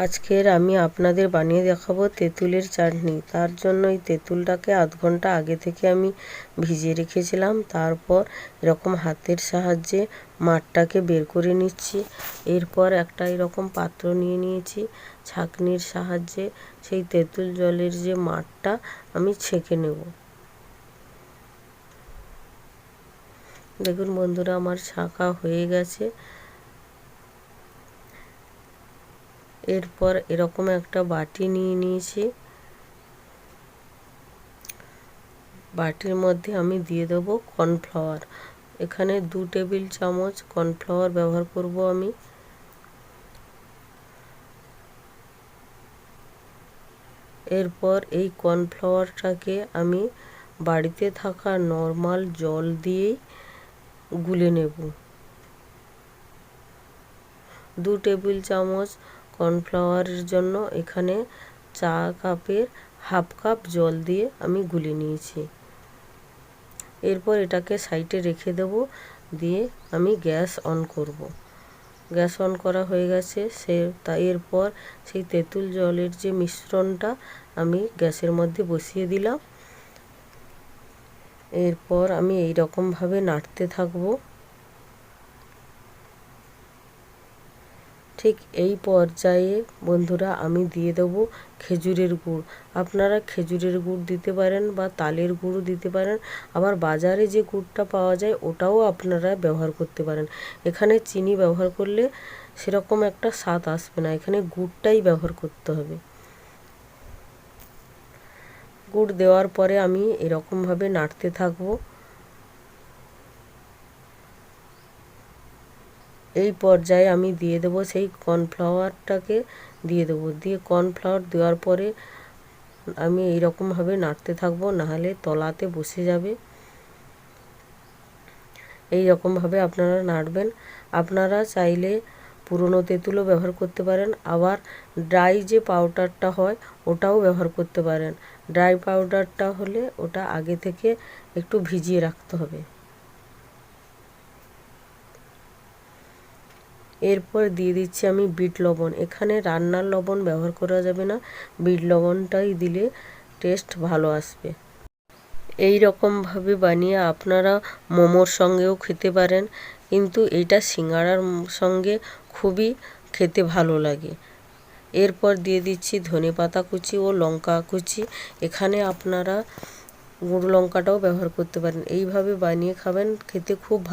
আজকের আমি আপনাদের বানিয়ে দেখাবো তেঁতুলের চাটনি। তার জন্য এই তেঁতুলটাকে আধ ঘণ্টা আগে থেকে আমি ভিজিয়ে রেখেছিলাম। তারপর এরকম হাতের সাহায্যে মাঠটাকে বের করে নিচ্ছি। এরপর একটা এরকম পাত্র নিয়ে নিয়েছি। ছাঁকনির সাহায্যে সেই তেঁতুল জলের যে মাঠটা আমি ছেঁকে নেব। দেখুন বন্ধুরা, আমার ছাঁকা হয়ে গেছে। এরপর এরকম একটা বাটি নিয়ে নিয়েছি। বাটির মধ্যে আমি দিয়ে দেব কর্নফ্লাওয়ার। এখানে দু টেবিল চামচ কর্নফ্লাওয়ার ব্যবহার করব আমি। এরপর এই কর্নফ্লাওয়ারটাকে আমি বাড়িতে থাকা নর্মাল জল দিয়েই গুলে নেব। দু টেবিল চামচ কর্নফ্লাওয়ারের জন্য এখানে চা কাপের হাফ কাপ জল দিয়ে আমি গুলে নিয়েছি। এরপর এটাকে সাইডে রেখে দেব, দিয়ে আমি গ্যাস অন করব। গ্যাস অন করা হয়ে গেছে, সে তা এরপর সেই তেঁতুল জলের যে মিশ্রণটা আমি গ্যাসের মধ্যে বসিয়ে দিলাম। এরপর আমি এই রকমভাবে নাড়তে থাকব। ঠিক এই পর্যায়ে, বন্ধুরা, আমি দিয়ে দেবো খেজুরের গুড়। আপনারা খেজুরের গুড় দিতে পারেন বা তালের গুঁড়ো দিতে পারেন। আবার বাজারে যে গুড়টা পাওয়া যায়, ওটাও আপনারা ব্যবহার করতে পারেন। এখানে চিনি ব্যবহার করলে সেরকম একটা স্বাদ আসবে না। এখানে গুড়টাই ব্যবহার করতে হবে। গুড় দেওয়ার পরে আমি এরকমভাবে নাড়তে থাকব। এই পর্যায়ে আমি দিয়ে দেবো সেই কর্নফ্লাওয়ারটাকে দিয়ে দেবো। দিয়ে কর্নফ্লাওয়ার দেওয়ার পরে আমি এইরকমভাবে নাড়তে থাকব, নাহলে তলাতে বসে যাবে। এই রকমভাবে আপনারা নাড়বেন। আপনারা চাইলে পুরনো তেঁতুলও ব্যবহার করতে পারেন, আবার ড্রাই যে পাউডারটা হয় ওটাও ব্যবহার করতে পারেন। ড্রাই পাউডারটা হলে ওটা আগে থেকে একটু ভিজিয়ে রাখতে হবে। এরপর দিয়ে দিচ্ছি আমি বিট লবণ। এখানে রান্নার লবণ ব্যবহার করা যাবে না। বিট লবণটাই দিলে টেস্ট ভালো আসবে। এই রকমভাবে বানিয়ে আপনারা মোমোর সঙ্গেও খেতে পারেন। কিন্তু এটা সিঙ্গাড়ার সঙ্গে খুবই খেতে ভালো লাগে। এরপর দিয়ে দিচ্ছি ধনে পাতা কুচি ও লঙ্কা কুচি। এখানে আপনারা গুঁড়ো লঙ্কাটাও ব্যবহার করতে পারেন। এইভাবে বানিয়ে খাবেন, খেতে খুব